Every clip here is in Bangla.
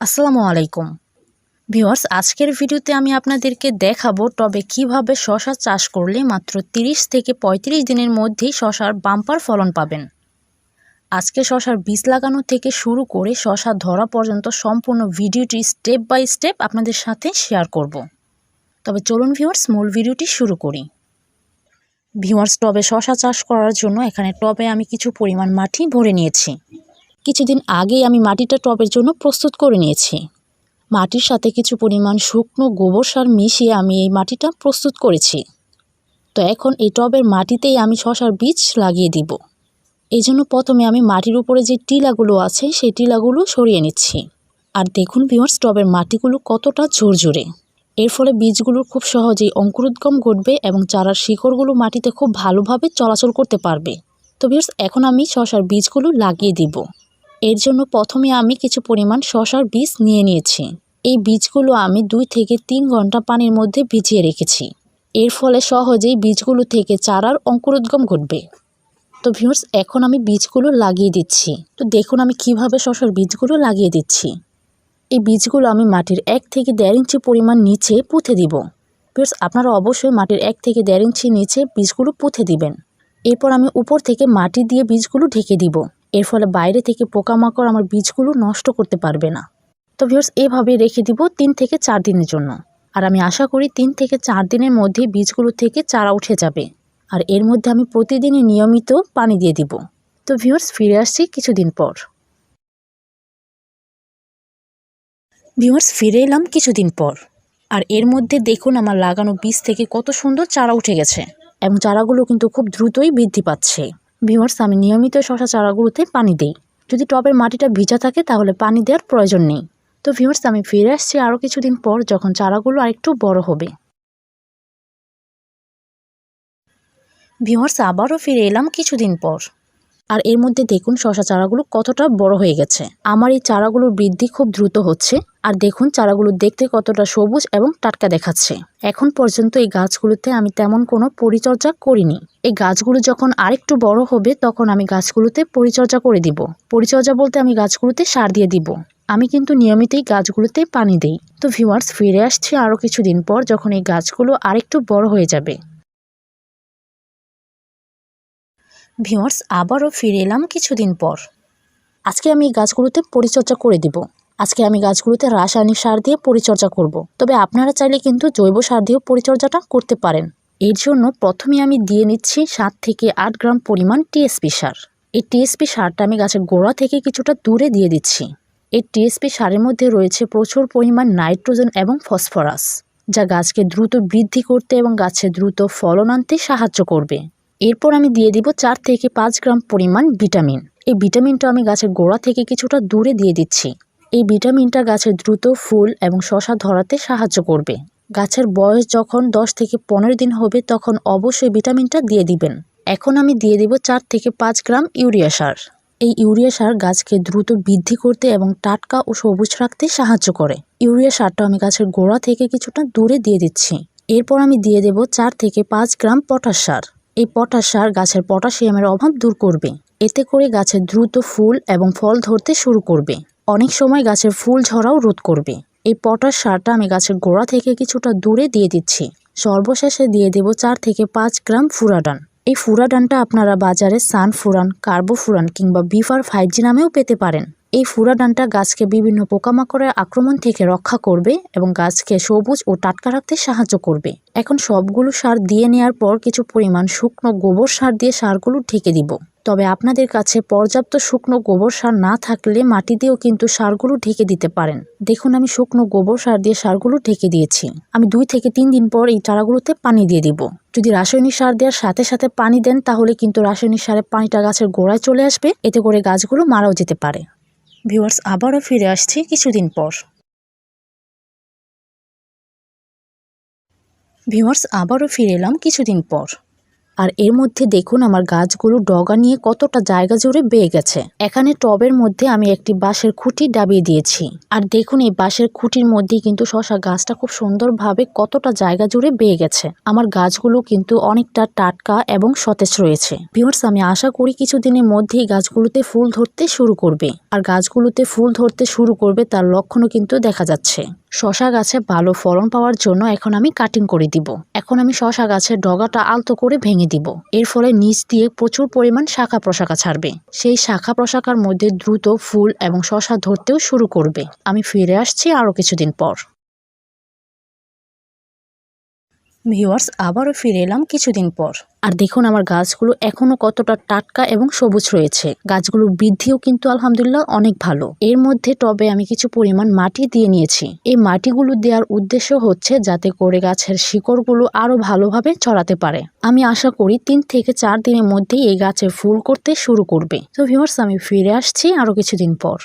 আসসালামু আলাইকুম। ভিউয়ার্স, আজকের ভিডিওতে আমি আপনাদেরকে দেখাবো টবে কীভাবে শশা চাষ করলে মাত্র 30 থেকে 35 দিনের মধ্যেই শশার বাম্পার ফলন পাবেন। আজকে শশার বীজ লাগানো থেকে শুরু করে শশা ধরা পর্যন্ত সম্পূর্ণ ভিডিওটি স্টেপ বাই স্টেপ আপনাদের সাথে শেয়ার করব। তবে চলুন ভিউয়ার্স, মূল ভিডিওটি শুরু করি। ভিউয়ার্স, টবে শশা চাষ করার জন্য এখানে টবে আমি কিছু পরিমাণ মাটি ভরে নিয়েছি। কিছুদিন আগেই আমি মাটিটা টবের জন্য প্রস্তুত করে নিয়েছি। মাটির সাথে কিছু পরিমাণ শুকনো গোবর সার মিশিয়ে আমি এই মাটিটা প্রস্তুত করেছি। তো এখন এই টবের মাটিতেই আমি শশার বীজ লাগিয়ে দিব। এই জন্য প্রথমে আমি মাটির উপরে যে টিলাগুলো আছে, সেই টিলাগুলো সরিয়ে নিচ্ছি। আর দেখুন ভিউয়ার্স টবের মাটিগুলো কতটা ঝুরঝুরে। এর ফলে বীজগুলোর খুব সহজেই অঙ্কুরোদ্গম ঘটবে এবং চারার শিকড়গুলো মাটিতে খুব ভালোভাবে চলাচল করতে পারবে। তো ভিউয়ার্স এখন আমি শশার বীজগুলো লাগিয়ে দিব। এর জন্য প্রথমে আমি কিছু পরিমাণ শশার বীজ নিয়ে নিয়েছি। এই বীজগুলো আমি দুই থেকে তিন ঘণ্টা পানির মধ্যে ভিজিয়ে রেখেছি। এর ফলে সহজেই বীজগুলো থেকে চারার অঙ্কুরোদ্গম ঘটবে। তো ভিউয়ার্স, এখন আমি বীজগুলো লাগিয়ে দিচ্ছি। তো দেখুন আমি কীভাবে শশার বীজগুলো লাগিয়ে দিচ্ছি। এই বীজগুলো আমি মাটির এক থেকে দেড় ইঞ্চি পরিমাণ নিচে পুঁতে দিব। ভিউয়ার্স, আপনারা অবশ্যই মাটির এক থেকে দেড় ইঞ্চি নিচে বীজগুলো পুঁতে দিবেন। এরপর আমি উপর থেকে মাটি দিয়ে বীজগুলো ঢেকে দিব। এর ফলে বাইরে থেকে পোকামাকড় আমার বীজগুলো নষ্ট করতে পারবে না। তো ভিউয়ার্স এভাবে রেখে দিব তিন থেকে চার দিনের জন্য। আর আমি আশা করি তিন থেকে চার দিনের মধ্যে বীজগুলো থেকে চারা উঠে যাবে। আর এর মধ্যে আমি প্রতিদিনই নিয়মিত পানি দিয়ে দিব। তো ভিউয়ার্স ফিরে আসছি কিছুদিন পর। ভিউয়ার্স ফিরে এলাম কিছুদিন পর। আর এর মধ্যে দেখুন আমার লাগানো বীজ থেকে কত সুন্দর চারা উঠে গেছে। এবং চারাগুলো কিন্তু খুব দ্রুতই বৃদ্ধি পাচ্ছে। ভিউয়ার্স, আমি নিয়মিত শশা চারাগুলোতে পানি দিই। যদি টবের মাটিটা ভিজা থাকে, তাহলে পানি দেওয়ার প্রয়োজন নেই। তো ভিউয়ার্স, আমি ফিরে আসছি আরও কিছুদিন পর যখন চারাগুলো আরেকটু বড় হবে। ভিউয়ার্স, আবারও ফিরে এলাম কিছুদিন পর। আর এর মধ্যে দেখুন শশা চারাগুলো কতটা বড় হয়ে গেছে। আমার এই চারাগুলোর বৃদ্ধি খুব দ্রুত হচ্ছে। আর দেখুন চারাগুলো দেখতে কতটা সবুজ এবং টাটকা দেখাচ্ছে। এখন পর্যন্ত এই গাছগুলোতে আমি তেমন কোনো পরিচর্যা করিনি। এই গাছগুলো যখন আরেকটু বড় হবে তখন আমি গাছগুলোতে পরিচর্যা করে দিব। পরিচর্যা বলতে আমি গাছগুলোতে সার দিয়ে দিব। আমি কিন্তু নিয়মিতই গাছগুলোতে পানি দেই। তো ভিউয়ার্স, ফিরে আসছি আরও কিছুদিন পর যখন এই গাছগুলো আরেকটু বড় হয়ে যাবে। ভিউয়ার্স, আবারও ফিরে এলাম কিছুদিন পর। আজকে আমি এই গাছগুলোতে পরিচর্যা করে দিব। আজকে আমি গাছগুলোতে রাসায়নিক সার দিয়ে পরিচর্যা করব। তবে আপনারা চাইলে কিন্তু জৈব সার দিয়েও পরিচর্যাটা করতে পারেন। এর জন্য প্রথমে আমি দিয়ে নিচ্ছি সাত থেকে আট গ্রাম পরিমাণ টিএসপি সার। এই টিএসপি সারটা আমি গাছের গোড়া থেকে কিছুটা দূরে দিয়ে দিচ্ছি। এই টিএসপি সারের মধ্যে রয়েছে প্রচুর পরিমাণ নাইট্রোজেন এবং ফসফরাস, যা গাছকে দ্রুত বৃদ্ধি করতে এবং গাছে দ্রুত ফলন আনতে সাহায্য করবে। এরপর আমি দিয়ে দিব চার থেকে পাঁচ গ্রাম পরিমাণ ভিটামিন। এই ভিটামিনটা আমি গাছের গোড়া থেকে কিছুটা দূরে দিয়ে দিচ্ছি। এই ভিটামিনটা গাছের দ্রুত ফুল এবং শশা ধরাতে সাহায্য করবে। গাছের বয়স যখন দশ থেকে পনেরো দিন হবে, তখন অবশ্যই ভিটামিনটা দিয়ে দিবেন। এখন আমি দিয়ে দিব চার থেকে পাঁচ গ্রাম ইউরিয়া সার। এই ইউরিয়া সার গাছকে দ্রুত বৃদ্ধি করতে এবং টাটকা ও সবুজ রাখতে সাহায্য করে। ইউরিয়া সারটা আমি গাছের গোড়া থেকে কিছুটা দূরে দিয়ে দিচ্ছি। এরপর আমি দিয়ে দেব চার থেকে পাঁচ গ্রাম পটাশ সার। এই পটাশ সার গাছের পটাশিয়ামের অভাব দূর করবে। এতে করে গাছের দ্রুত ফুল এবং ফল ধরতে শুরু করবে। অনেক সময় গাছের ফুল ঝরাও রোধ করবে। এই পটাশ সারটা আমি গাছের গোড়া থেকে কিছুটা দূরে দিয়ে দিচ্ছি। সর্বশেষে দিয়ে দেব চার থেকে পাঁচ গ্রাম ফুরাডান। এই ফুরাডানটা আপনারা বাজারে সান ফুরান, কার্বো ফুরান কিংবা বিফার ফাইভ জি নামেও পেতে পারেন। এই ফুরাডানটা গাছকে বিভিন্ন পোকামাকড়ের আক্রমণ থেকে রক্ষা করবে এবং গাছকে সবুজ ও টাটকা রাখতে সাহায্য করবে। এখন সবগুলো সার দিয়ে নেওয়ার পর কিছু পরিমাণ শুকনো গোবর সার দিয়ে সারগুলো ঢেকে দিব। তবে আপনাদের কাছে পর্যাপ্ত শুকনো গোবর সার না থাকলে মাটি দিয়েও কিন্তু সারগুলো ঢেকে দিতে পারেন। দেখুন, আমি শুকনো গোবর সার দিয়ে সারগুলো ঢেকে দিয়েছি। আমি দুই থেকে তিন দিন পর এই চারাগুলোতে পানি দিয়ে দিব। যদি রাসায়নিক সার দেওয়ার সাথে সাথে পানি দেন, তাহলে কিন্তু রাসায়নিক সারের পানিটা গাছের গোড়ায় চলে আসবে। এতে করে গাছগুলো মারাও যেতে পারে। ভিউয়ার্স আবারও ফিরে আসছি কিছুদিন পর। ভিউয়ার্স আবারও ফিরে এলাম কিছুদিন পর। আর এর মধ্যে দেখুন আমার গাছগুলো ডগা নিয়ে কতটা জায়গা জুড়ে বেয়ে গেছে। এখানে টবের মধ্যে আমি একটি বাঁশের খুঁটি ডাবিয়ে দিয়েছি। আর দেখুন এই বাঁশের খুঁটির মধ্যেই কিন্তু শশা গাছটা খুব সুন্দরভাবে কতটা জায়গা জুড়ে বেয়ে গেছে। আমার গাছগুলো কিন্তু অনেকটা টাটকা এবং সতেজ রয়েছে। ভিউয়ার্স, আমি আশা করি কিছুদিনের মধ্যেই গাছগুলোতে ফুল ধরতে শুরু করবে। আর গাছগুলোতে ফুল ধরতে শুরু করবে তার লক্ষণও কিন্তু দেখা যাচ্ছে। শশা গাছে ভালো ফলন পাওয়ার জন্য এখন আমি কাটিং করে দিব। এখন আমি শশা গাছের ডগাটা আলতো করে ভেঙে দিব। এর ফলে নিচ দিয়ে প্রচুর পরিমাণ শাখা প্রশাখা ছাড়বে। সেই শাখা প্রশাখার মধ্যে দ্রুত ফুল এবং শশা ধরতেও শুরু করবে। আমি ফিরে আসছি আরও কিছুদিন পর। ভিউয়ার্স আবারও ফিরে এলাম কিছুদিন পর। আর দেখুন আমার গাছগুলো এখনও কতটা টাটকা এবং সবুজ রয়েছে। গাছগুলোর বৃদ্ধিও কিন্তু আলহামদুলিল্লাহ অনেক ভালো। এর মধ্যে টবে আমি কিছু পরিমাণ মাটি দিয়ে নিয়েছি। এই মাটিগুলো দেওয়ার উদ্দেশ্য হচ্ছে যাতে করে গাছের শিকড়গুলো আরও ভালোভাবে ছড়াতে পারে। আমি আশা করি তিন থেকে চার দিনের মধ্যেই এই গাছে ফুল করতে শুরু করবে। তো ভিউয়ার্স আমি ফিরে আসছি আরও কিছুদিন পর।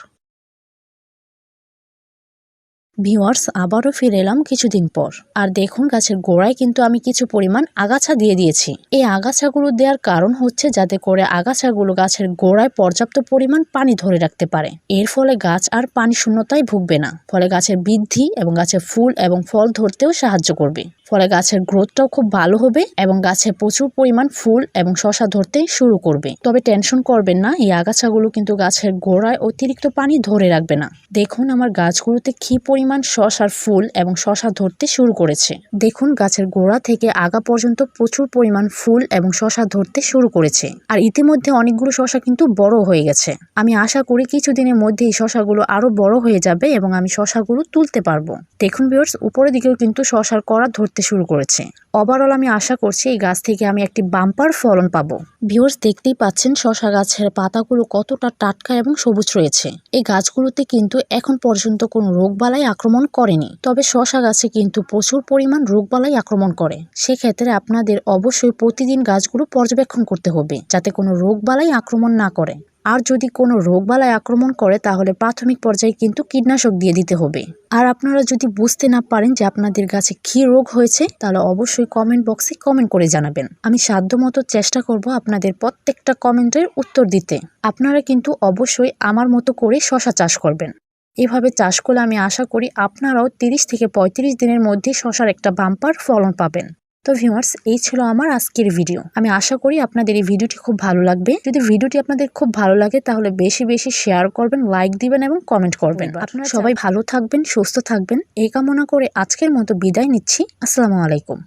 ভিওয়ার্স আবারও ফিরে এলাম কিছুদিন পর। আর দেখুন, গাছের গোড়ায় কিন্তু আমি কিছু পরিমাণ আগাছা দিয়ে দিয়েছি। এই আগাছাগুলো দেওয়ার কারণ হচ্ছে যাতে করে আগাছাগুলো গাছের গোড়ায় পর্যাপ্ত পরিমাণ পানি ধরে রাখতে পারে। এর ফলে গাছ আর পানি শূন্যতায় ভুগবে না। ফলে গাছের বৃদ্ধি এবং গাছের ফুল এবং ফল ধরতেও সাহায্য করবে। ফলে গাছের গ্রোথটাও খুব ভালো হবে এবং গাছে প্রচুর পরিমাণ ফুল এবং শশা ধরতে শুরু করবে। তবে টেনশন করবেন না, এই আগাছাগুলো কিন্তু গাছের গোড়ায় অতিরিক্ত পানি ধরে রাখবে না। দেখুন আমার গাছগুলোতে কি পরিমাণ শশার ফুল এবং শশা ধরতে শুরু করেছে। দেখুন গাছের গোড়া থেকে আগা পর্যন্ত প্রচুর পরিমাণ ফুল এবং শশা ধরতে শুরু করেছে। আর ইতিমধ্যে অনেকগুলো শশা কিন্তু বড় হয়ে গেছে। আমি আশা করি কিছুদিনের মধ্যে এই শশাগুলো আরও বড় হয়ে যাবে এবং আমি শশাগুলো তুলতে পারব। দেখুন ভিউয়ার্স, উপরের দিকেও কিন্তু শশার করা ধরতে শুরু করেছে। ওভারঅল আমি আশা করছি এই গাছ থেকে আমি একটি বাম্পার ফলন পাবো। ভিউয়ার্স দেখতেই পাচ্ছেন শশা গাছের পাতাগুলো কতটা টাটকা এবং সবুজ রয়েছে। এই গাছগুলোতে কিন্তু এখন পর্যন্ত কোনো রোগবালাই আক্রমণ করেনি। তবে শশা গাছে কিন্তু প্রচুর পরিমাণ রোগবালাই আক্রমণ করে। সেক্ষেত্রে আপনাদের অবশ্যই প্রতিদিন গাছগুলো পর্যবেক্ষণ করতে হবে, যাতে কোনো রোগবালাই আক্রমণ না করে। আর যদি কোনো রোগবালাই আক্রমণ করে, তাহলে প্রাথমিক পর্যায়ে কিন্তু কীটনাশক দিয়ে দিতে হবে। আর আপনারা যদি বুঝতে না পারেন যে আপনাদের গাছে কী রোগ হয়েছে, তাহলে অবশ্যই কমেন্ট বক্সে কমেন্ট করে জানাবেন। আমি সাধ্যমতো চেষ্টা করব আপনাদের প্রত্যেকটা কমেন্টের উত্তর দিতে। আপনারা কিন্তু অবশ্যই আমার মতো করে শশা চাষ করবেন। এভাবে চাষ করলে আমি আশা করি আপনারাও তিরিশ থেকে পঁয়ত্রিশ দিনের মধ্যে শশার একটা বাম্পার ফলন পাবেন। তো ভিউয়ার্স এই ছিল আমার আজকের ভিডিও আমি আশা করি আপনাদের এই ভিডিওটি খুব ভালো লাগবে। যদি ভিডিওটি আপনাদের খুব ভালো লাগে তাহলে বেশি বেশি শেয়ার করবেন লাইক দিবেন এবং কমেন্ট করবেন। আপনারা সবাই ভালো থাকবেন সুস্থ থাকবেন। এই কামনা করে আজকের মতো বিদায় নিচ্ছি। আসসালামু আলাইকুম।